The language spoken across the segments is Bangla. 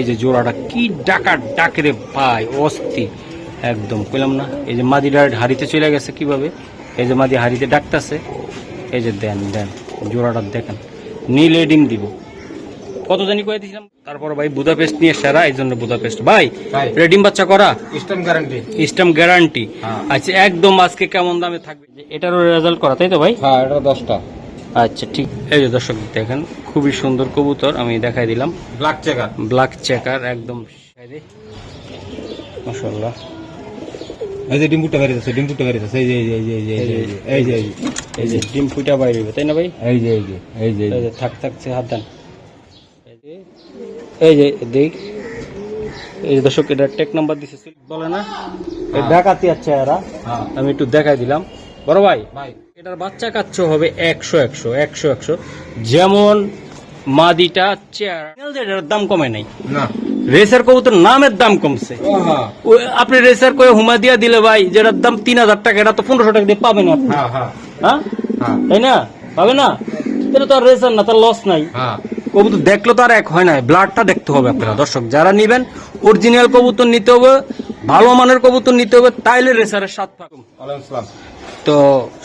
এই যে জোড়াটা কি ডাকা ডাকে রে ভাই অস্থি। একদম কইলাম না। এই যে মাদিটা হাড়িতে চলে গেছে কীভাবে? এই যে মাদি হাড়িতে ডাকতেছে। এই যে দেন দেন জোড়াটা দেখেন। নীল ডিম দিব। কত জানি কয়ে দিয়েছিলাম তারপর ভাই বুদাপেস্ট নিয়ে সেরা এই জন্য বুদাপেস্ট। ভাই ভাই। রেডিম বাচ্চা করা? Stamp guarantee. Stamp guarantee. হ্যাঁ। আচ্ছা একদম আজকে কেমন দামে থাকবে? এটারও রেজাল্ট করা তাই তো ভাই? হ্যাঁ এটা দশটা। আচ্ছা ঠিক এই যে দর্শক দেখেন খুবই সুন্দর কবুতর আমি দেখাই দিলাম ব্ল্যাক চেকার ব্ল্যাক চেকার একদম মাশাল্লাহ এই যে ডিম্পুটা বেরিয়েছে ডিম্পুটা বেরিয়েছে এই যে এই যে এই যে এই যে এই যে এই যে এই যে ডিম ফুটা বাইরে তাই না ভাই এই যে এই যে এই যে এই যে থাক থাকছে হাত দেন এই যে- এই যে দেখ এই যে দর্শক এটা টেক নাম্বার দিছে বলে না এই দেখাতে আছে এরা হ্যাঁ আমি একটু দেখাই দিলাম বড় ভাই এটার বাচ্চা কাচ্চ হবে একশো একশো একশো একশো। যেমন মাদিটা চেয়ার দাম কমে নাই। না। রেসার কবুতর নামের দাম কমছে। আপনি রেসার করে হুমা দিয়া দিলে ভাই যেটার দাম তিন হাজার টাকা এটা তো পনেরোশো টাকা দিয়ে পাবেন আপনি। হ্যাঁ হ্যাঁ। হ্যাঁ? তাই না? পাবে না? তাহলে তো আর রেসার না তার লস নাই। কবুতর দেখলে তো আর এক হয় না ব্লাডটা দেখতে হবে আপনারা দর্শক যারা নিবেন অরিজিনাল কবুতর নিতে হবে ভালো মানের কবুতর নিতে হবে তাইলে রেসারের স্বাদ পাবেন। তো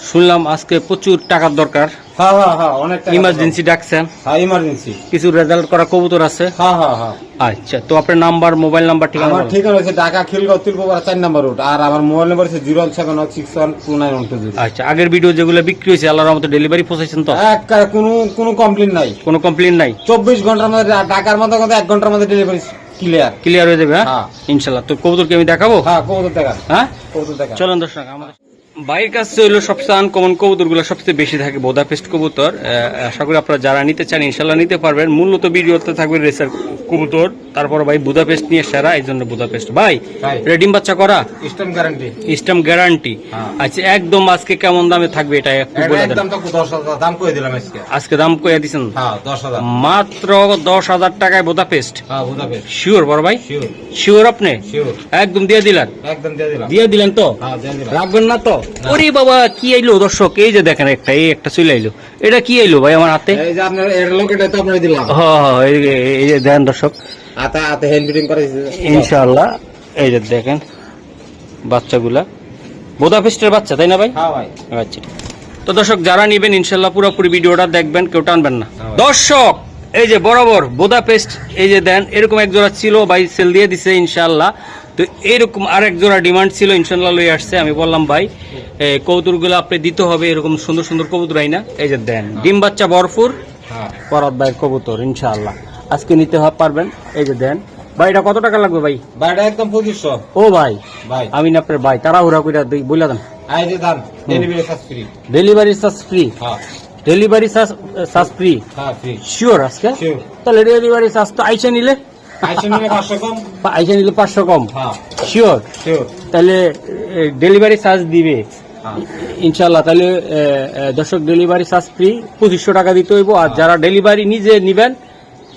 শুনলাম আজকে প্রচুর টাকার দরকার। হ্যাঁ হ্যাঁ হ্যাঁ অনেক ইমার্জেন্সি ডাকছেন। হ্যাঁ ইমার্জেন্সি কিছু রেজাল্ট করা কবুতর আছে। হ্যাঁ হ্যাঁ হ্যাঁ। আচ্ছা তো আপনার নাম্বার মোবাইল নাম্বার ঠিকানা আমার বলেন। ঠিকানা হচ্ছে ঢাকা খিলগাঁও চার নাম্বার রুট আর আমার মোবাইল নাম্বার হচ্ছে zero seven six one two nine one two zero. আচ্ছা আগের ভিডিও যেগুলো বিক্রি হয়েছে আল্লাহর রহমতে ডেলিভারি পৌঁছাইছেন তো? এক কোনো কোনো কমপ্লেন নাই। কোনো কমপ্লেন নাই? চব্বিশ ঘণ্টার মধ্যে ঢাকার মধ্যে এক ঘণ্টার মধ্যে ডেলিভারি ক্লিয়ার ক্লিয়ার হয়ে যাবে হ্যাঁ? হ্যাঁ। ইনশাল্লাহ। তো কবুতরকে আমি দেখাবো? হ্যাঁ কবুতর দেখা হ্যাঁ? কবুতর দেখা চলেন দর্শক আমাদের বাইরের কাছে হলো সবচেয়ে আনকমন কবুতরগুলো সবচেয়ে বেশি থাকে বোদাপেস্ট কবুতর। আশা করি আপনারা যারা নিতে চান ইনশাল্লাহ নিতে পারবেন। মূলত ভিডিওতে থাকবে রেসার কবুতর। তারপর ভাই বুদাপেস্ট নিয়ে সেরা এই জন্য বুদাপেস্ট। ভাই। রেডিম বাচ্চা করা? স্ট্যাম্প গ্যারান্টি স্টাম গ্যারান্টি হ্যাঁ। আচ্ছা একদম আজকে কেমন দামে থাকবে এটা একটু বলে দেন। দাম করে দিলাম আজকে। আজকে দাম কইয়া দিছেন? হ্যাঁ দশ হাজার। মাত্র দশ হাজার টাকায় বোদাপেস্ট? হ্যাঁ বুঝাবে শিওর বড় ভাই? শিওর শিওর আপনি? শিওর একদম দিয়ে দিলেন? একদম দিয়ে দিলাম। দিয়ে দিলেন তো? হ্যাঁ দিয়ে দিলাম। রাখবেন না তো? ওরে বাবা কি আইলো দর্শক? এই যে দেখেন একটা এই একটা চলে আইলো। এটা কি আইলো ভাই আমার হাতে? এই যে আপনার এর লোকেটা তো আপনার দিলাম। হ হ, এই যে- এই যে দেন দর্শক। হাতে হাতে হ্যান্ড ফিটিং করে ইনশাআল্লাহ এই যে দেখেন বাচ্চাগুলা। বোদাপেস্টের বাচ্চা তাই না ভাই? হ্যাঁ ভাই। আচ্ছা। তো দর্শক যারা নিবেন ইনশাল্লাহ পুরোপুরি ভিডিওটা দেখবেন কেউ টানবেন না। হ্যাঁ। দর্শক এই যে বরাবর বোদাপেস্ট এই যে দেন এরকম এক জোড়া ছিল ভাই সেল দিয়ে দিছে ইনশাল্লাহ তো এরকম আর এক জোড়া ডিমান্ড ছিল ইনশাল্লাহ লই আসছে আমি বললাম ভাই কবুতরগুলো আপনি দিতে হবে এরকম সুন্দর সুন্দর কবুতর না? এই যে দেন ডিম বাচ্চা ভরপুর। হ্যাঁ। পরাত ভাইয়ের কবুতর ইনশাআল্লাহ। আজকে নিতে হবে পারবেন। এই যে দেন। ভাই এটা কত টাকা লাগবে ভাই? ভাইটা একদম পঁচিশশো। ও ভাই ভাই। আমি না আপনার ভাই তাড়াহুড়া করে বলে দেন। এই যে দাম delivery charge free delivery charge free হ্যাঁ। ডেলিভারি চার্জ ফ্রি হ্যাঁ ফ্রি শিওর আজকে? তাহলে ডেলিভারি চার্জ তো আইসা নিলে। আইসে নিলে পাঁচশো কম। বা- আইসা নিলে পাঁচশো কম। হ্যাঁ। শিওর শিওর তাহলে ডেলিভারি চার্জ দিবে। হ্যাঁ। ইনশাল্লাহ তাহলে দর্শক ডেলিভারি চার্জ ফ্রি পঁচিশশো টাকা দিতে হইব। আর যারা ডেলিভারি নিজে নিবেন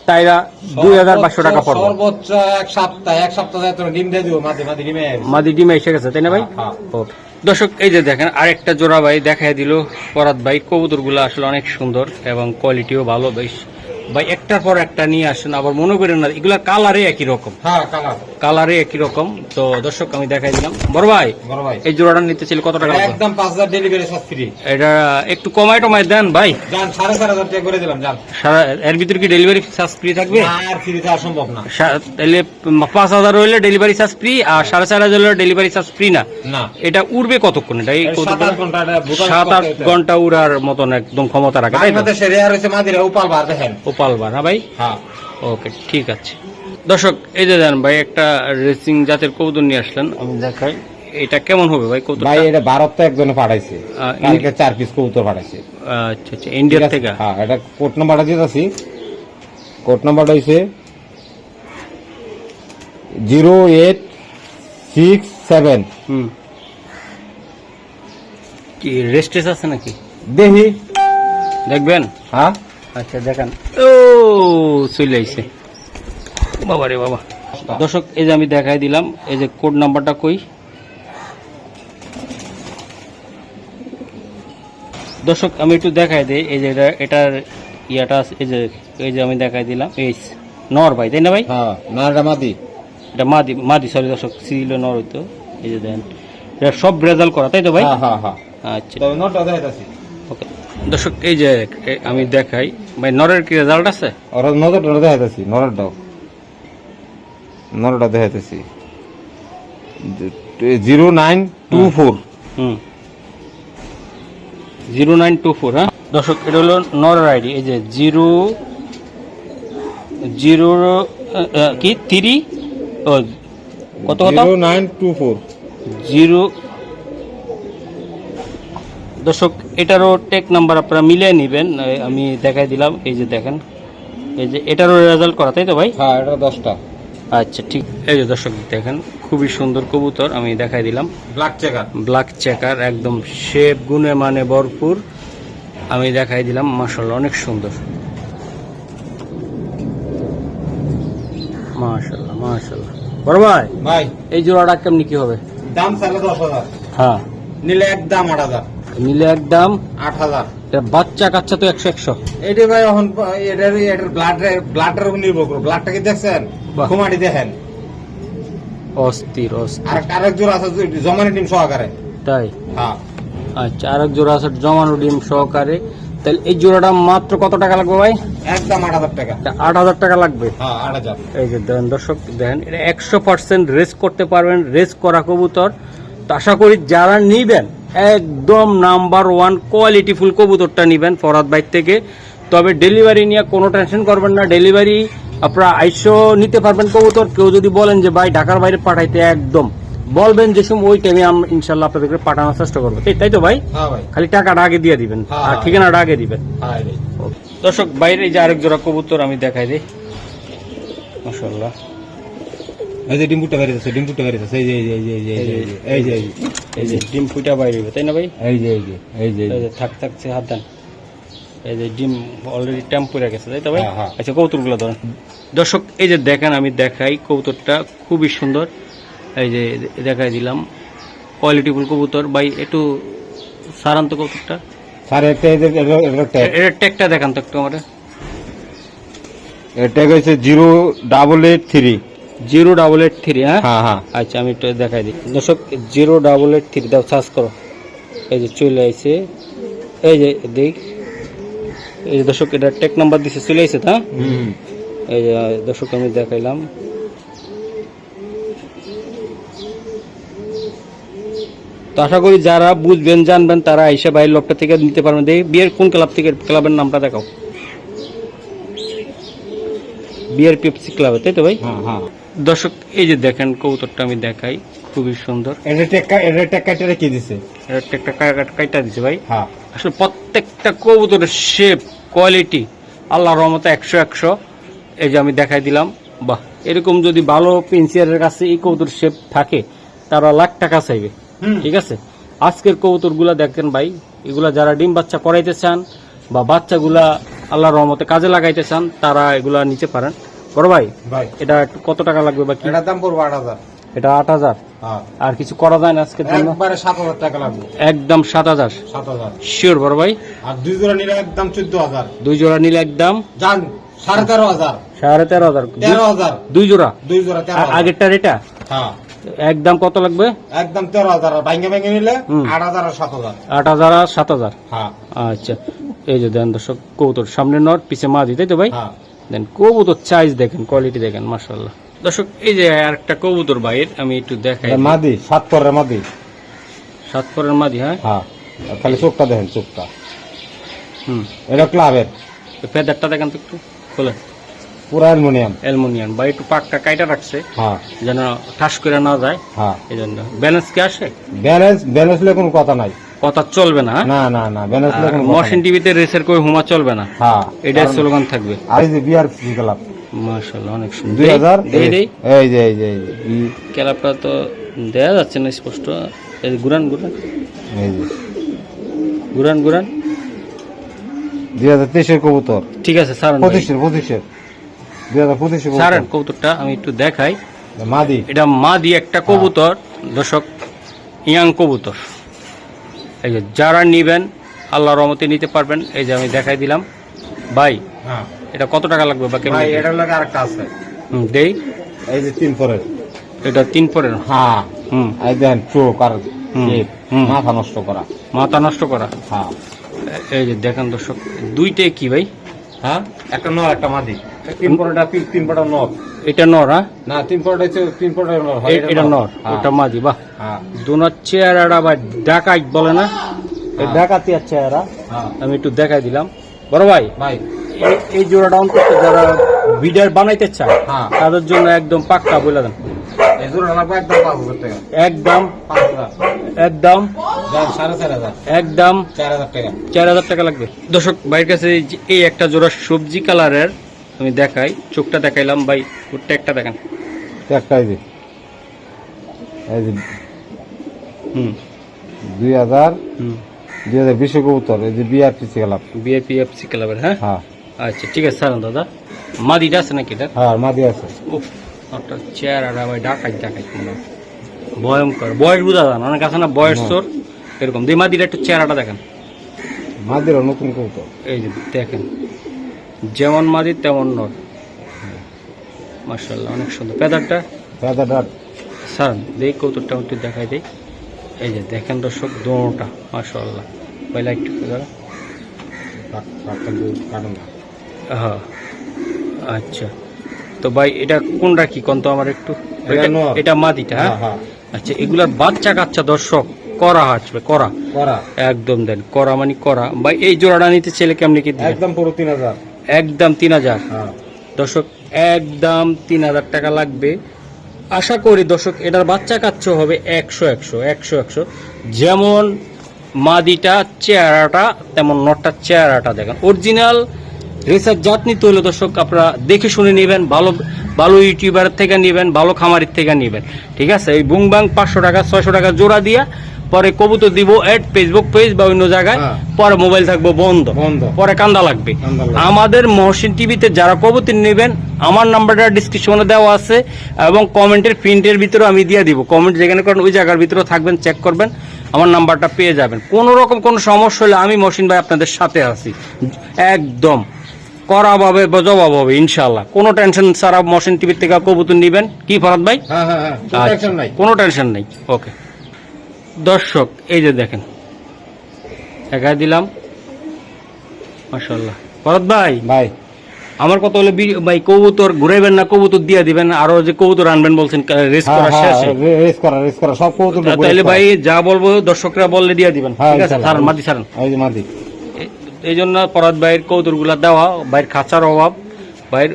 তাইরা দুই হাজার পাঁচশো টাকা পড়বে। সর্বোচ্চ এক সপ্তাহ এক সপ্তাহ ডিম দিয়ে দিব মাঝে মাঝে ডিমে মাঝে ডিমে এসে গেছে তাই না ভাই? হ্যাঁ। দর্শক এই যে দেখেন আরেকটা জোড়া ভাই দেখা দিল পরাত ভাই। কবুতর আসলে অনেক সুন্দর এবং কোয়ালিটিও ভালো বেশ ভাই একটার পর একটা নিয়ে আসেন আবার মনে করেন না এগুলা কালারে একই রকম। হ্যাঁ কালার কালারে একই রকম। তো দর্শক আমি দেখাই দিলাম। বড় ভাই বড় ভাই। এই জোড়াটা নিতে ছিল কত টাকা একদম পাঁচ হাজার ডেলিভারি ফ্রি এটা একটু কমাই টমাই দেন ভাই। সাড়ে চার হাজার টাকা করে দিলাম এর ভিতরে কি ডেলিভারি চার্জ ফ্রি থাকবে? আর ফ্রি দেওয়া সম্ভব না। তাহলে পাঁচ হাজার হইলে ডেলিভারি চার্জ ফ্রি আর সাড়ে চার হাজার হলে ডেলিভারি চার্জ ফ্রি না? না। এটা উড়বে কতক্ষণ? এটা সাত আট ঘণ্টা উড়ার মতন একদম ক্ষমতা রাখে তাই সে রেয়ার হয়েছে মাদিরা উপাল বার দেখেন। ওপালবার হ্যাঁ ভাই? হ্যাঁ। ওকে ঠিক আছে। দর্শক এই যে দেন ভাই একটা রেসিং জাতের কৌতুন নিয়ে আসলেন। আমি দেখাই। এটা কেমন হবে ভাই কৌতুন ভাই এটা ভারত তো একজনে পাঠাইছে। কালকে চার পিস কবুতর পাঠাইছে। আচ্ছা আচ্ছা ইন্ডিয়া থেকে? হ্যাঁ এটা কোড নাম্বারটা দিতেছি। কোট নাম্বারটা হইছে জিরো এইট সিক্স সেভেন হুম। কি রেস্টেস আছে নাকি? দেখি দেখবেন? হ্যাঁ? আচ্ছা দেখেন। ও চলে আইছে। বাবা রে বাবা। দর্শক এই যে আমি দেখাই দিলাম এই যে কোড নাম্বারটা কই? দর্শক আমি একটু দেখাই দিই এই যে এটা এটার ইয়াটা এই যে এই যে আমি দেখাই দিলাম এই নর ভাই তাই না ভাই? হ্যাঁ না এটা মাদি। এটা মাদি মাদি সরি দর্শক ছিল নর হইতো এই যে দেন। এটা সব রেজাল্ট করা তাই তো ভাই? হ্যাঁ হ্যাঁ হ্যাঁ। আচ্ছা। তবে নটা দেখাইতাছি। দর্শক এই যে আমি দেখাই ভাই নরের কি রেজাল্ট আছে? ওর নজরটা দেখাইতাছি নরটাও নরটা দেখাইতাছি। Zero nine two four. হুম। জিরো নাইন টু ফোর হ্যাঁ? দর্শক এটা হলো নরের আইডি এই যে জিরো জিরো কি? থ্রি ও কত কত? Nine two four. জিরো দর্শক এটারও টেক নাম্বার আপনারা মিলিয়ে নেবেন। আমি দেখাই দিলাম এই যে দেখেন। এই যে এটারও রেজাল্ট করা তাই তো ভাই? হ্যাঁ এটা দশটা। আচ্ছা ঠিক। এই যে দর্শক দেখেন খুবই সুন্দর কবুতর আমি দেখাই দিলাম। ব্ল্যাক চেকার ব্ল্যাক চেকার একদম শেপ গুণে মানে ভরপুর। আমি দেখাই দিলাম মাসাল্লাহ অনেক সুন্দর। মাশাল্লাহ মাশাল্লাহ বড় ভাই ভাই। এই জোড়াটা কেমনি কি হবে? দাম চাইলে দশ হাজার। হ্যাঁ। নিলে একদম আট হাজার। নিলে একদম আট হাজার। এটা বাচ্চা কাচ্চা তো একশো একশো। এইটা ভাই এখন এটার এটার ব্লাড ব্লাডের উপর নির্ভর করো। ব্লাডটা কি দেখছেন। কুমারি দেখেন। অস্থির অস্থির। আর আরেক জোর আছে জমানি টিম সহকারে। তাই? হ্যাঁ। আচ্ছা আরেক জোড়া আছে জমানো ডিম সহকারে। তাহলে এই জোড়াটা মাত্র কত টাকা লাগবে ভাই? একদম আট হাজার টাকা। এটা আট হাজার টাকা লাগবে? হ্যাঁ এই যে দেন দর্শক দেখেন এটা একশো পার্সেন্ট রেস করতে পারবেন রেস করা কবুতর। তো আশা করি যারা নিবেন একদম নাম্বার ওয়ান কোয়ালিটিফুল কবুতরটা নিবেন ফরাদ বাইক থেকে। তবে ডেলিভারি নিয়ে কোনো টেনশন করবেন না ডেলিভারি আপনারা আইসো নিতে পারবেন কবুতর। কেউ যদি বলেন যে ভাই ঢাকার বাইরে পাঠাইতে একদম। বলবেন যে সময় ওই টাইমে আমরা ইনশাল্লাহ আপনাদেরকে পাঠানোর চেষ্টা করব। তাই তো ভাই? হ্যাঁ খালি টাকাটা আগে দিয়ে দিবেন। হ্যাঁ, আর হ্যাঁ। ঠিকানাটা আগে দিবেন। দর্শক বাইরে যে আরেক জোড়া কবুতর আমি দেখাই দিই। মাসাল্লাহ এই যে ডিম্পুটা বেরিয়েছে ডিম্পুটা বেরিয়েছে এই যে এই যে এই যে এই যে এই যে এই যে এই যে ডিম ফুটা বাইরে তাই না ভাই এই যে এই যে এই যে এই যে থাক থাকছে হাত দেন এই যে ডিম অলরেডি টেম্পোরে গেছে তাই তো ভাই হ্যাঁ, হ্যাঁ। আচ্ছা কৌতুকগুলো ধরেন দর্শক এই যে দেখেন আমি দেখাই কবুতরটা খুবই সুন্দর এই যে দেখাই দিলাম কোয়ালিটিফুল কবুতর ভাই একটু সারান্ত কবুতরটা স্যার এটা এই যে এটা- এটা ট্যাগ এর টেকটা দেখান তো একটু আমার এর ট্যাগ হচ্ছে zero double eight three zero double eight three হ্যাঁ? হ্যাঁ হ্যাঁ। আচ্ছা আমি একটু দেখাই দিই। দর্শক জিরো ডাবল এইট থ্রি দাও সার্চ করো। এই যে চলে আইছে। এই যে দেখ। এই যে দর্শক এটা টেক নাম্বার দিছে চলে আইছে তা? হুম। এই যে দর্শক আমি দেখাইলাম। তো আশা করি যারা বুঝবেন জানবেন তারা আইসা ভাই লোকটা থেকে নিতে পারবেন। দেখি বিয়ের কোন ক্লাব থেকে ক্লাবের নামটা দেখাও। বিয়ের পেপসি ক্লাব তাই তো ভাই? হ্যাঁ হ্যাঁ। দর্শক এই যে দেখেন কবুতরটা আমি দেখাই খুবই সুন্দর। এটা ট্যাগ এটা ট্যাগ কি দিছে এটা ভাই। হ্যাঁ। আসলে প্রত্যেকটা কবুতরের শেপ কোয়ালিটি আল্লাহ রহমতে একশো একশো। এই যে আমি দেখাই দিলাম বাহ এরকম যদি ভালো পেন্সিয়ারের কাছে এই কবুতর শেপ থাকে তারা লাখ টাকা চাইবে। ঠিক আছে? আজকের কবুতরগুলা দেখেন ভাই এগুলা যারা ডিম বাচ্চা করাইতে চান বা বাচ্চাগুলা আল্লাহর রহমতে কাজে লাগাইতে চান তারা এগুলা নিতে পারেন। বড় ভাই? ভাই। এটা কত টাকা লাগবে বা কি? এটার দাম পড়ব আট হাজার। এটা আট হাজার? হ্যাঁ। আর কিছু করা যায় না আজকের জন্য? একবারে সাত হাজার টাকা লাগবে। একদম সাত হাজার? সাত হাজার। শিওর বড় ভাই। আর দুই জোড়া নিলে একদম চোদ্দ হাজার। দুই জোড়া নিলে একদম? যান সাড়ে তেরো হাজার। সাড়ে তেরো হাজার। তেরো হাজার। দুই জোড়া? দুই জোড়া। আগেরটার এটা? হ্যাঁ। একদম কত লাগবে? একদম তেরো হাজার। আর ভাঙ্গে ভাঙ্গে নিলে। আট হাজার আর সাত হাজার। আট হাজার আর সাত হাজার? হ্যাঁ। আচ্ছা। এই যে দেন দর্শক কবুতর সামনে নর পিছে মাঝি তাই তো ভাই? হ্যাঁ। দেন কবুতর চাইজ দেখেন কোয়ালিটি দেখেন মার্শাল্লাহ দর্শক এই যে আরেকটা কবুতর বাইর আমি একটু দেখাই। মাদি সাত পরের মাদি। সাত পরের মাঝি হ্যাঁ? হ্যাঁ আর খালি চোখটা দেখেন চোখটা। হুম। এটা ক্লাবের ফেদারটা দেখেন তো একটু খোলে। পুরা অ্যালমোনিয়াম। অ্যালমোনিয়াম। বা একটু পাকটা কাইটা রাখছে হ্যাঁ। যেন ঠাস করে না যায়। হ্যাঁ। এই জন্য ব্যালেন্স কি আসে? ব্যালেন্স ব্যালেন্স লে কোনো কথা নাই। কথা চলবে না হ্যাঁ? না না না ব্যালেন্স লে কোনো মশিন টিভিতে রেসের কই হুমা চলবে না? হ্যাঁ। এটা স্লোগান থাকবে। আর এই যে বিআর ক্লাব মার্শাল্লাহ অনেক সুন্দর। দুই হাজার দেই দেই এই যে এই যে এই যে, ই- ক্যালাপটা তো দেয়া যাচ্ছে না স্পষ্ট। এই গুরান গুরান এই যে। গুরান গুরান দুই হাজার তেইশের কবুতর। ঠিক আছে সারেন ভাই। পঁচিশের পঁচিশের। দুই হাজার পঁচিশের সারেন কবুতরটা আমি একটু দেখাই। মাদি। এটা মা দিয়ে একটা কবুতর। দর্শক ইয়াং কবুতর। এই যে যারা নেবেন আল্লাহ রহমতে নিতে পারবেন। এই যে আমি দেখাই দিলাম। ভাই হ্যাঁ। এটা কত টাকা লাগবে বা কেমন ভাই এটার লাগে আরেকটা আছে। হুম দেই। এই যে তিন পরের। এটা তিন পরের? হ্যাঁ। হুম। এই দেন চোখ আর হুম, মাথা নষ্ট করা। মাথা নষ্ট করা? হ্যাঁ। এই যে দেখেন দর্শক দুইটাই কি ভাই? হ্যাঁ? একটা নর একটা মাদি। তিন পরেটা তিন- তিন নর? এটা নর হ্যাঁ? না তিন পরেটা তিন পরেটা নর এটা নর। হ্যাঁ, ওটা মাঝি বাহ। হ্যাঁ। দোনার চেহারাটা ভাই ডাকাই বলে না। ডাকাতি আর চেহারা আমি একটু দেখাই দিলাম। বড় ভাই ভাই। এই- জোড়াটা অন্তত যারা বিডার বানাইতে চায়। তাদের জন্য একদম পাক্কা বলে দেন। জোড়া একদম একদম একদম চার হাজার। টাকা। লাগবে। দর্শক ভাইয়ের কাছে এই একটা জোড়া সবজি কালারের আমি দেখাই। চোখটা দেখাইলাম ভাই ওরটা একটা দেখান। একটা এই যে এই যে হুম। দুই হাজার হুম। দুই হাজার বিশ কবুতর এই যে বিআরটিসি গেলাম বিএপি ক্লাবের হ্যাঁ? হ্যাঁ। আচ্ছা ঠিক আছে স্যার দাদা। মাদিটা আছে নাকি এটা হ্যাঁ মাদি আছে। একটা আর ভাই ডাকাই ডাকাই মনে ভয়ঙ্কর। বয়স বোঝা যায় অনেক আছে না বয়স। তোর? এরকম। দিয়ে মাদিটা একটু চেহারাটা দেখেন। মাদিরও নতুন কবুতর এই যে দেখেন যেমন মাদি তেমন নর। মার্শাল্লাহ অনেক সুন্দর। পেদারটা দাদা স্যার দেই কৌতুকটা একটু দেখাই দেই। এই যে দেখেন দর্শক দোনোটা মার্শাল্লাহ পয়লা একটু দাঁড়া। হ্যাঁ। আচ্ছা। তো ভাই এটা কোনটা কি? কোন তো আমার একটু এটা। মাদিটা হ্যাঁ? হ্যাঁ হ্যাঁ। আচ্ছা এগুলার বাচ্চা কাচ্চা দর্শক করা হাঁটবে করা। করা। একদম দেন করা মানে করা। ভাই এই জোড়াটা নিতে ছেলে কেমনি কি? একদম পুরো তিন হাজার। একদম তিন হাজার? হ্যাঁ। দর্শক একদম তিন হাজার টাকা লাগবে। আশা করি দর্শক এটার বাচ্চা কাচ্চা হবে একশো একশো একশো একশো। যেমন মাদিটা চেহারাটা তেমন নটটা চেহারাটা দেখেন। অরিজিনাল রেসার জাত নিতে হলে দর্শক আপনারা দেখে শুনে নেবেন ভালো ভালো ইউটিউবার থেকে নেবেন ভালো খামারির থেকে নেবেন। ঠিক আছে? এই বুংবাং পাঁচশো টাকা ছয়শো টাকা জোড়া দিয়া পরে কবুতর দিব এড ফেসবুক পেজ বা অন্য জায়গায় হ্যাঁ। পরে মোবাইল থাকব বন্ধ। বন্ধ। পরে কান্দা লাগবে। কান্দা লাগবে। আমাদের মহসিন টিভিতে যারা কবুতর নেবেন আমার নাম্বারটা ডিসক্রিপশনে দেওয়া আছে এবং কমেন্টের প্রিন্টের ভিতরে আমি দিয়ে দিব। কমেন্ট যেখানে করেন ওই জায়গার ভিতরে থাকবেন চেক করবেন আমার নাম্বারটা পেয়ে যাবেন। কোনো রকম কোনো সমস্যা হলে আমি মহসিন ভাই আপনাদের সাথে আছি। একদম। করা হবে বা জবাব হবে ইনশাল্লাহ কোনো টেনশন ছাড়া মহসিন টিভির থেকে কবুতর নেবেন? কি ফরাদ ভাই? হ্যাঁ হ্যাঁ হ্যাঁ কোনো আচ্ছা, টেনশন নাই। ওকে। দর্শক এই যে দেখেন একাই দিলাম। মাশাল্লাহ ভরত ভাই? ভাই। আমার কত হলে ভাই কবুতর ঘুরাইবেন না কবুতর দিয়ে দিবেন আরও যে কবুতর আনবেন বলছেন রেস করা শেষে। রেস করা রেস করা সব কবুতর তাহলে ভাই যা বলব দর্শকরা বললে দিয়ে দিবেন। ঠিক আছে। ছাড়েন মাদি ছাড়েন। ওই যে মাদি এ- এই জন্য পরাত ভাইয়ের কৌতুরগুলা দেওয়া ভাইয়ের খাঁচার অভাব ভাইয়ের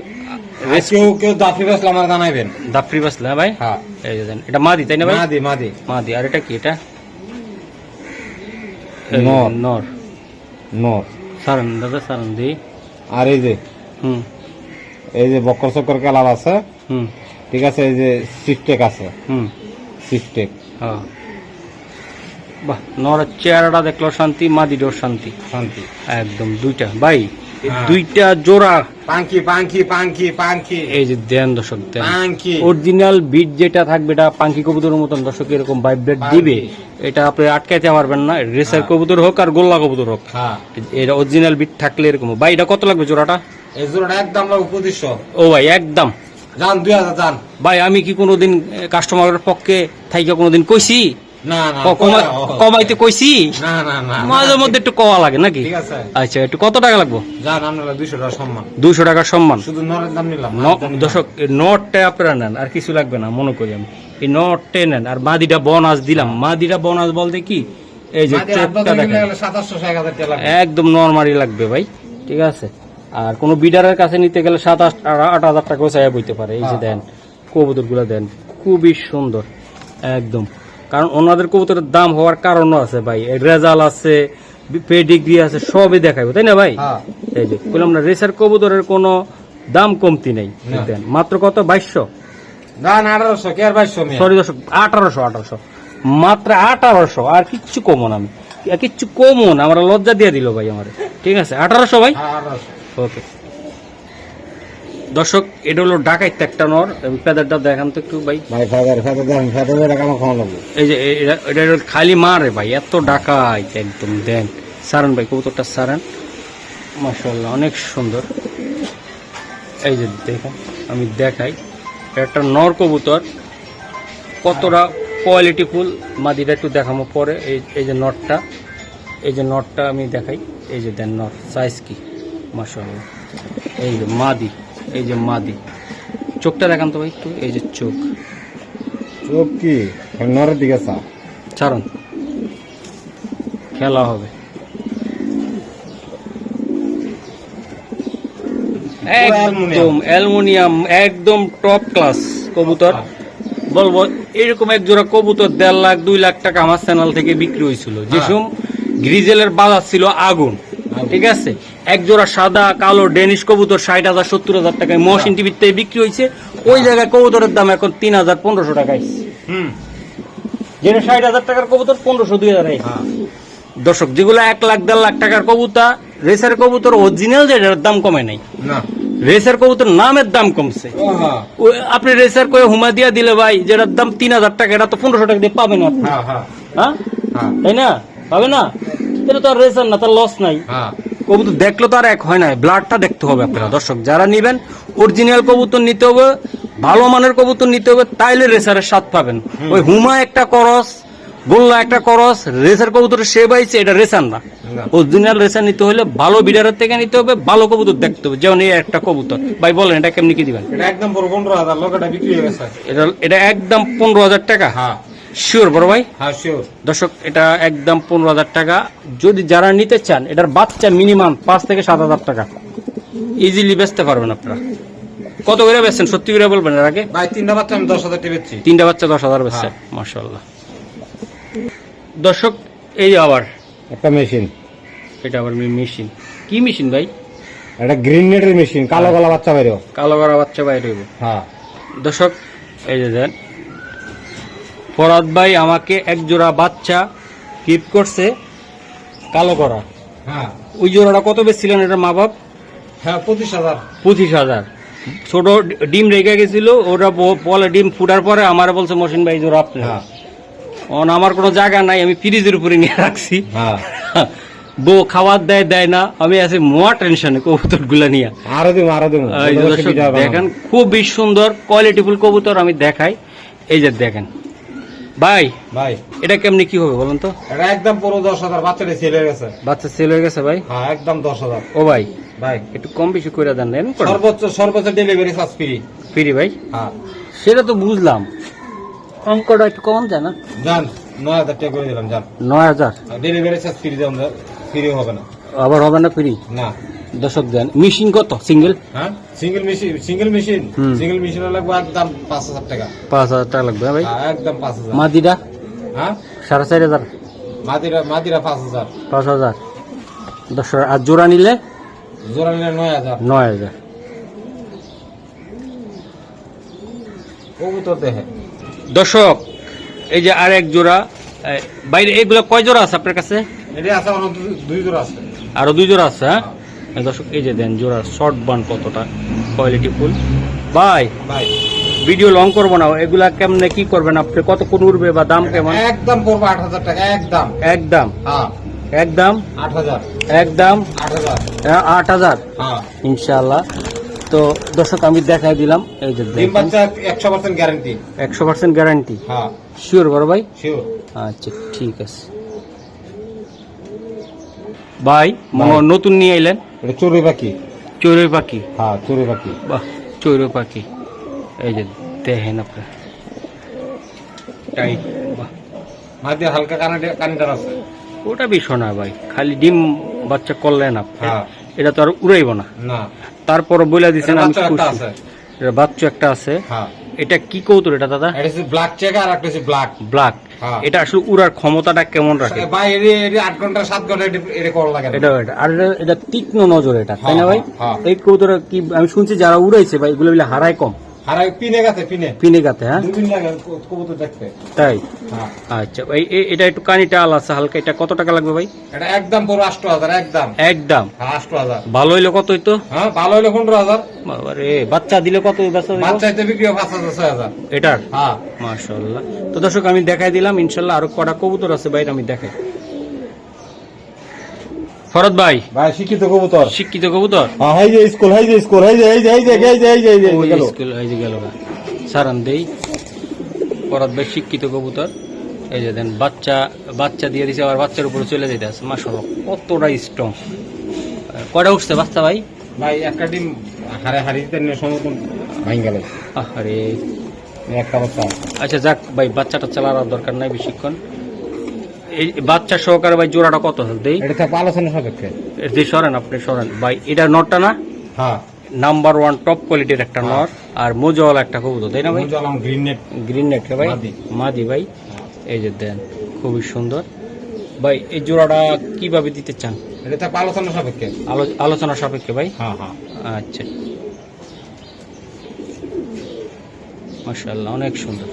কেউ বাসলে আমার জানাইবেন। দাফরি বাসলে হ্যাঁ ভাই? হ্যাঁ। এই যে এটা মাদি তাই না ভাই? মাদি মাদি। মাদি আর এটা কি এটা? এই নর। নর। নর। সারান দাদা সারান দি। আর এই যে হুম। এই যে বক্কর চক্কর কালার আছে হুম। ঠিক আছে এই যে সিস্টেক আছে। হুম। সিস্টেক হ্যাঁ। বাহ নরের চেহারাটা দেখল শান্তি মাদিরও শান্তি। শান্তি। একদম দুইটা। ভাই হ্যাঁ। দুইটা জোড়া। পাঙ্কি পাঙ্কি পাঙ্কি পাঙ্কি। এই যে দেন দর্শক পাঙ্কি। অরিজিনাল বিট যেটা থাকবে এটা পাঙ্কি কবুতরের মতন দর্শক এরকম ভাইব্রেট দিবে। এটা আপনি আটকাইতে পারবেন না রেসার হ্যাঁ। কবুতর হোক আর গোল্লা কবুতর হোক। এটা অরিজিনাল বিট থাকলে এরকম ভাই এটা কত লাগবে জোড়াটা? এই জোড়াটা একদম পঁচিশশো। ও ভাই একদম। যান দুই হাজার যান। ভাই আমি কি কোনোদিন কাস্টমারের পক্ষে থাইকা কোনোদিন কইছি? কমাইতে কইছি? মাঝে মধ্যে একটু কওয়া লাগে নাকি? আচ্ছা একটু কত টাকা লাগবে? টাকা টাকার সম্মান। দর্শক নটটা আপনারা নেন আর কিছু লাগবে না মনে করি আমি। এই নটটে নেন আর মাদিটা বোনাস দিলাম। মাদিটা বোনাস বলতে কি? এই যে টাকা একদম নর্মালি লাগবে ভাই ঠিক আছে? আর কোনো বিডারের কাছে নিতে গেলে সাত আট আট হাজার টাকাও চাই বইতে পারে। এই যে হ্যাঁ, দেন কবুতরগুলা দেন খুবই সুন্দর একদম। কারণ ওনাদের কবুতরের দাম হওয়ার কারণও আছে ভাই। রেজাল আছে পেডিগ্রি আছে সবই দেখাবে তাই না ভাই? হ্যাঁ। এই যে বললাম না রেসার কবুতরের কোনো দাম কমতি নেই না। মাত্র কত বাইশশো? যান আঠারোশো কে আর বাইশশো সরি দর্শক আঠারোশো আঠারোশো। মাত্র আঠারোশো আর কিচ্ছু কমো না আমি। কিচ্ছু কমো না আমরা লজ্জা দিয়ে দিল ভাই আমার। ঠিক আছে আঠারোশো ভাই? হ্যাঁ, ওকে। দর্শক এটা হলো ডাকাইতে একটা নর এবং পেদারটা দেখান তো একটু ভাই। ভাই ফেদার ফেদার দেন ফেদার আমার খাওয়া লাগবে। এই যে এটা এটা খালি মারে ভাই এত ডাকাইতে একদম দেন। সারান ভাই কবুতরটা সারান। মাসাল্লাহ অনেক সুন্দর। এই যে দেখেন আমি দেখাই একটা নর কবুতর কতটা কোয়ালিটি ফুল মাদিটা একটু দেখাবো পরে এই এই যে নটটা এই যে নটটা আমি দেখাই এই যে দেন নট সাইজ কি? মাসাল্লাহ এই যে মাদি। এই যে মাদি। চোখটা দেখান তো ভাই একটু এই যে চোখ। চোখ কি? নরের দিকে ছাড়ুন। খেলা হবে। একদম অ্যালুমিনিয়াম। একদম টপ ক্লাস কবুতর। বলব এরকম এক জোড়া কবুতর দেড় লাখ দুই লাখ টাকা আমার চ্যানেল থেকে বিক্রি হয়েছিল। যে সম গ্রিজেলের বাজার ছিল আগুন। ঠিক আছে? এক জোড়া সাদা কালো ডেনিশ কবুতর ষাট হাজার সত্তর হাজার টাকায় মহসিন থেকে বিক্রি হয়েছে। ওই জায়গায় কবুতরের দাম এখন তিন হাজার পনেরোশো টাকা আসছে হুম। যেটা ষাট হাজার টাকার কবুতর পনেরোশো দুই হাজার। হ্যাঁ। দর্শক যেগুলো এক লাখ দেড় লাখ টাকার কবুতর রেসার কবুতর অরিজিনাল যেটার দাম কমে নাই। রেসার কবুতর নামের দাম কমছে। হ্যাঁ। আপনি রেসার করে হুমা দিয়া দিলে ভাই যেটার দাম তিন হাজার টাকা এটা তো পনেরোশো টাকা দিয়ে পাবেন আপনি। হ্যাঁ হ্যাঁ। তাই না? পাবে না? এটা তো আর রেসার না তার লস নাই। কবুতর দেখলে তো আর এক হয় না ব্লাডটা দেখতে হবে আপনারা। দর্শক যারা নিবেন অরিজিনাল কবুতর নিতে হবে ভালো মানের কবুতর নিতে হবে তাইলে রেসারের স্বাদ পাবেন। ওই হুমা একটা করস গোল্লা একটা করস রেসার কবুতর সে বাইছে এটা রেসার না। অরিজিনাল রেসার নিতে হলে ভালো বিডারের থেকে নিতে হবে ভালো কবুতর দেখতে হবে। যেমন এই একটা কবুতর। ভাই বলেন এটা কেমনি কি দিবেন? এটা একদম পনেরো হাজার লোকটা বিক্রি হয়ে গেছে। এটা এটা একদম পনেরো হাজার টাকা। হ্যাঁ। শিওর বড় ভাই? হ্যাঁ শিওর দর্শক এটা একদম পনেরো হাজার টাকা। যদি যারা নিতে চান এটার বাচ্চা মিনিমাম পাঁচ থেকে সাত হাজার টাকা। ইজিলি বেচতে পারবেন আপনারা। কত করে বেচছেন? সত্যি করে বলবেন এর আগে? ভাই তিনটা বাচ্চা আমি দশ হাজার টাকা বেচছি। তিনটা বাচ্চা দশ হাজার বেচছেন মার্শাল্লাহ দর্শক এই যে আবার। একটা মেশিন। এটা আবার মেশিন। কি মেশিন ভাই? একটা গ্রিন নেটের মেশিন কালো কালো বাচ্চা বেরো কালো করা বাচ্চা বাইরে হইব। হ্যাঁ। দর্শক এই যে দেন। ফরাদ ভাই আমাকে এক জোড়া বাচ্চা গিফট করছে কালো করা। হ্যাঁ। ওই জোড়াটা কত বেচছিলেন এটার মা বাপ? হ্যাঁ পঁচিশ হাজার। পঁচিশ হাজার। ছোট ডিম রেখে গেছিল ওটা বলে ডিম ফুটার পরে আমার বলছে মসিন ভাই জোর আপনি হ্যাঁ। অন আমার কোনো জায়গা নাই আমি ফ্রিজের উপরে নিয়ে রাখছি। হ্যাঁ। বউ খাবার দেয় দেয় না আমি আছি মোয়া টেনশনে কবুতরগুলা নিয়ে। আরও দিব আরও দিব। দেখেন খুবই সুন্দর কোয়ালিটিফুল কবুতর আমি দেখাই। এই যে দেখেন ভাই ভাই। এটা কেমনি কি হবে বলুন তো? এটা একদম পুরো দশ হাজার বাচ্চাটা ছেলে গেছে। বাচ্চা সেল হয়ে গেছে ভাই? হ্যাঁ একদম দশ হাজার। ও ভাই ভাই। একটু কম বেশি করে দেন। সর্বোচ্চ সর্বোচ্চ ডেলিভারি চার্জ ফ্রি ফ্রি ভাই? হ্যাঁ। সেটা তো বুঝলাম। অঙ্কটা একটু কম যায় না যান নয় হাজার টাকা করে দিলাম যান। নয় হাজার? ডেলিভারি চার্জ ফ্রি দেন ফ্রি হবে না। আবার হবে না ফ্রি না। দর্শক দেন মেশিন কত? সিঙ্গেল হ্যাঁ? Single machine single machine. Single machine লাগবে একদম পাঁচ হাজার টাকা। পাঁচ হাজার টাকা লাগবে হ্যাঁ ভাই? হ্যাঁ, একদম পাঁচ হাজার। মাদিরা? হ্যাঁ? সাড়ে চার হাজার। মাদিরা মাদিরা পাঁচ হাজার। পাঁচ হাজার। দশ আর জোড়া নিলে? জোড়া নিলে নয় হাজার। নয় হাজার। দর্শক এই যে আর এক জোড়া বাইরে এগুলো কয় জোড়া আছে আপনার কাছে? এটা আছে আমার দু- দুই জোড়া আছে। আরও দুই জোড়া আছে হ্যাঁ? এই দর্শক এই যে দেন জোড়ার শর্ট বান কতটা? কোয়ালিটি ফুল বাই ভাই ভিডিও লং করব না। এগুলা কেমনে কি করবেন আপনি? কত কোন উঠবে বা দাম কেমন? একদম পড়ব আট হাজার টাকা একদম। একদম। হ্যাঁ। একদম? আট হাজার। একদম? আট হাজার। হ্যাঁ, আট হাজার? হ্যাঁ। ইনশাল্লাহ তো দর্শক আমি দেখাই দিলাম। এই যে একশো পার্সেন্ট গ্যারান্টি একশো পার্সেন্ট গ্যারান্টি হ্যাঁ। শিওর বড় ভাই? শিওর আচ্ছা ঠিক আছে। ভাই নতুন নিয়ে এলেন এটা চড়ুই পাখি। চড়ুই পাখি? হ্যাঁ চড়ুই পাখি। বাহ চড়ুই পাখি। এই যে দেখেন আপনার। টাইট বাহ। মাঝে হালকা কানাডে কানিটার আছে ওটা বিষয় না ভাই খালি ডিম বাচ্চা করলেন আপনি। হ্যাঁ। এটা তো আর উড়াইব না। তারপর বলে দিচ্ছেন আমি বাচ্চা একটা আছে। এটা হ্যাঁ কি কৌতুর এটা দাদা? এটা হচ্ছে ব্ল্যাক চেক আর একটা হচ্ছে ব্ল্যাক ব্ল্যাক হ্যাঁ। এটা আসলে উড়ার ক্ষমতাটা কেমন রাখে? ভাই এর এর আট ঘণ্টা 7 ঘণ্টা এটা- কল লাগে এটা এটা। আর এটা- তীক্ষ্ণ নজর এটা তাই না হ্যাঁ, ভাই? হ্যাঁ। এই কৌতুরা কি আমি শুনছি যারা উড়াইছে ভাই এগুলো হারায় কম। আর পিনে গেছে পিনে। পিনে গাতে হ্যাঁ? দুদিন লাগে কবুতর দেখতে। তাই? হ্যাঁ। আচ্ছা ভাই এটা একটু কানিটা আল হালকা। এটা কত টাকা লাগবে ভাই? এটা একদম পুরো একদম। একদম? হ্যাঁ আষ্ট হাজার। ভালো হইল কত হইতো? হ্যাঁ ভালো বাবা রে বাচ্চা দিলে কত বাচ্চা দিলো? বাচ্চাইতে বিক্রি হয় এটার? হ্যাঁ। মাশাআল্লাহ। তো দর্শক আমি দেখাই দিলাম ইনশাল্লাহ আরও কটা কবুতর আছে ভাই আমি দেখাই। ফরদ ভাই। ভাই শিক্ষিত কবুতর। শিক্ষিত কবুতর? হ্যাঁ হাই যে স্কুল হাই যে স্কুল হাই যে এই যে এই যে এই যে এই যে এই যে গেল। স্কুল এই যে গেল সারান দেই। ফরদ ভাই শিক্ষিত কবুতর। এই যে দেন বাচ্চা বাচ্চা দিয়ে দিছে আবার বাচ্চার উপরে চলে যেতে আছে। মাসাল্লাহ কতটা স্ট্রং কয়টা উঠছে বাচ্চা ভাই? ভাই একটা ডিম হারে হারিতে নিয়ে সমতন ভাঙ গেল। আরে একটা বাচ্চা। আচ্ছা যাক ভাই বাচ্চাটা চালানোর দরকার নাই বেশিক্ষণ। এই বাচ্চা সহকারে ভাই জোড়াটা কত দেই। এটা থাকবে আলোচনা সাপেক্ষে। দিয়ে সরেন আপনি সরেন। ভাই এটা নটটা না? হ্যাঁ। নাম্বার ওয়ান টপ কোয়ালিটির একটা নট। আর মোজওয়ালা একটা কবুতর তাই না ভাই? গ্রিন নেট গ্রিন নেট ভাই? মাদি। মাদি ভাই। এই যে দেন খুবই সুন্দর। ভাই এই জোড়াটা কীভাবে দিতে চান? এটা থাকবে আলোচনা সাপেক্ষে। আলোচনা সাপেক্ষে ভাই? হ্যাঁ হ্যাঁ। আচ্ছা। মাশাআল্লাহ অনেক সুন্দর।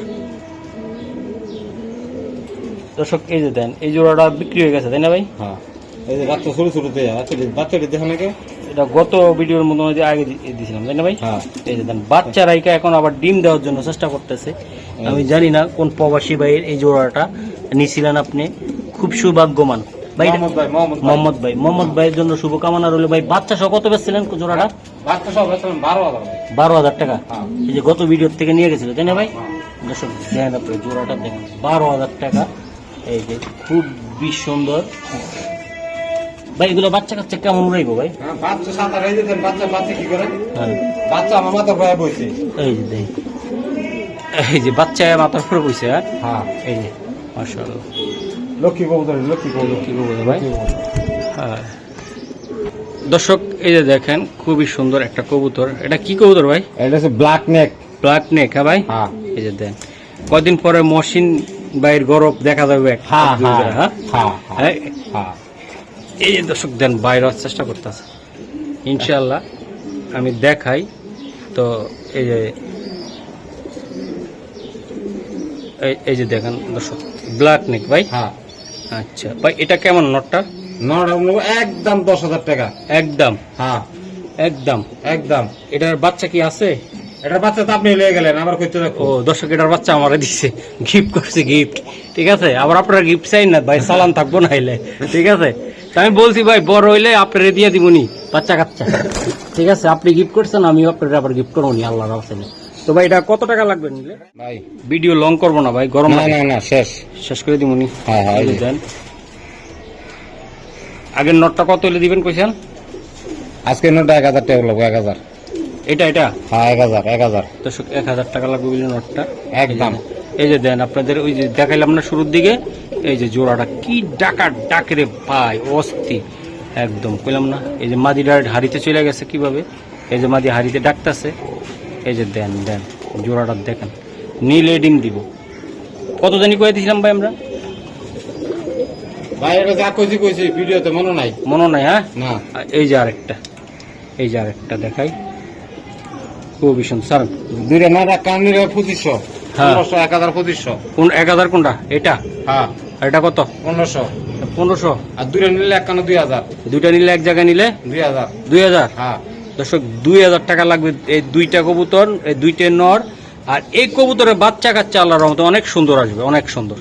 দর্শক এই যে দেন এই জোড়াটা বিক্রি হয়ে গেছে তাই না ভাই? হ্যাঁ। এই যে বাচ্চা ছোট ছোট দিয়ে বাচ্চাটি বাচ্চাটি দেখো নাকি এটা গত ভিডিওর মতো যে আগে দিয়েছিলাম তাই না ভাই? হ্যাঁ। এই যে দেন বাচ্চা রাইকা এখন আবার ডিম দেওয়ার জন্য চেষ্টা করতেছে। আমি জানি না কোন প্রবাসী ভাইয়ের এই জোড়াটা নিছিলেন আপনি। খুব সৌভাগ্যমান ভাই মোহাম্মদ ভাই মোহাম্মদ ভাই। মোহাম্মদ ভাইয়ের জন্য শুভকামনা রইল। ভাই বাচ্চা সহ কত বেচছিলেন জোড়াটা? বাচ্চা সব আছে বারো হাজার টাকা। হ্যাঁ। এই যে গত ভিডিও থেকে নিয়ে গেছিল তাই না ভাই? হ্যাঁ। দর্শক দেখেন আপনি জোড়াটা দেখেন। বারো হাজার টাকা। এই যে খুবই সুন্দর। ভাই এগুলো বাচ্চা কাচ্চা কেমন উড়াইবো ভাই? হ্যাঁ, বাচ্চা সাত আট এই যে বাচ্চা বাচ্চা কি করে? হ্যাঁ। বাচ্চা আমার মাথার গায়ে বইছে। এই যে দেখ। এই যে বাচ্চা মাথার উপরে বসে হ্যাঁ? হ্যাঁ। এই যে মাশাআল্লাহ। লক্ষ্মী কবুতর লক্ষ্মী কবুতর। কি বলব ভাই। হ্যাঁ। দর্শক এই যে দেখেন খুবই সুন্দর একটা কবুতর। এটা কি কবুতর ভাই? এটা হচ্ছে ব্ল্যাক নেক। ব্ল্যাক নেক হ্যাঁ ভাই? হ্যাঁ। এই যে দেন কদিন পরে মহসিন ভাইয়ের গরব দেখা যাবে হ্যাঁ হ্যাঁ হ্যাঁ? এই যে দর্শক দেন বাইরে চেষ্টা করতেছে। ইনশাল্লাহ আমি দেখাই। তো এই যে এই- এই যে দেখেন দর্শক ব্ল্যাক নেক ভাই। হ্যাঁ। আচ্ছা ভাই এটা কেমন নটটা নটা একদম দশ হাজার টাকা। একদম। হ্যাঁ। একদম। একদম। এটার বাচ্চা কি আছে? এটার বাচ্চা তো আপনি লিয়ে গেলেন আবার কইতে দেখো। ও দর্শক এটার বাচ্চা আমারে দিচ্ছে গিফট করছে গিফট ঠিক আছে? আবার আপনারা গিফট চাই না ভাই সালান থাকব না হইলে। ঠিক আছে? আমি বলছি ভাই বড় হইলে আপনারে দিয়ে দিবনি বাচ্চা কাচ্চা। ঠিক আছে? আপনি গিফট করছেন আমি আপনার আবার গিফট করব নি আল্লাহর তো ভাই এটা কত টাকা লাগবে নিলে? ভাই। ভিডিও লং করব না ভাই গরম না লাগে। না না শেষ। শেষ করে দিবনি হ্যাঁ, হ্যাঁ। দেন আগের নোটটা কত হলে দিবেন কইছেন? আজকে নোটটা এক হাজার টাকা লাগবে এক হাজার। এটা এটা? হ্যাঁ এক হাজার এক হাজার। দর্শক এক হাজার টাকা লাগবে বুঝলি নোটটা। একদম। এই যে দেন আপনাদের ওই যে দেখাইলাম না শুরুর দিকে এই যে জোড়াটা কি ডাকা ডাকে রে ভাই অস্থি। একদম কইলাম না এই যে মাদি ডাইরেক্ট হাড়িতে চলে গেছে কীভাবে? এই যে মাদি হাড়িতে ডাকতেছে। এই যে দেন দেন জোড়াটা দেখেন নীল এডিং দিব। কত জানি কয়ে দিয়েছিলাম ভাই আমরা? ভাই এটা যা কইছি কইছি ভিডিওতে মনে নাই। মনে নাই হ্যাঁ? না। এই যে আরেকটা এই যে আরেকটা দেখাই। খুবই স্যার দুইটা নটা কান নিলে পঁচিশশো হ্যাঁ। পনেরোশো এক হাজার পঁচিশশো। কোন এক হাজার কোনটা? এটা হ্যাঁ। আর এটা কত? পনেরোশো। পনেরোশো। আর দুইটা নিলে এক কানো দুই হাজার। দুইটা নিলে এক জায়গায় নিলে? দুই হাজার। দুই হাজার? হ্যাঁ। দর্শক দুই হাজার টাকা লাগবে এই দুইটা কবুতর এই দুইটা নর আর এই কবুতরের বাচ্চা কাচ্চা আল্লাহর রহমতে অনেক সুন্দর আসবে অনেক সুন্দর।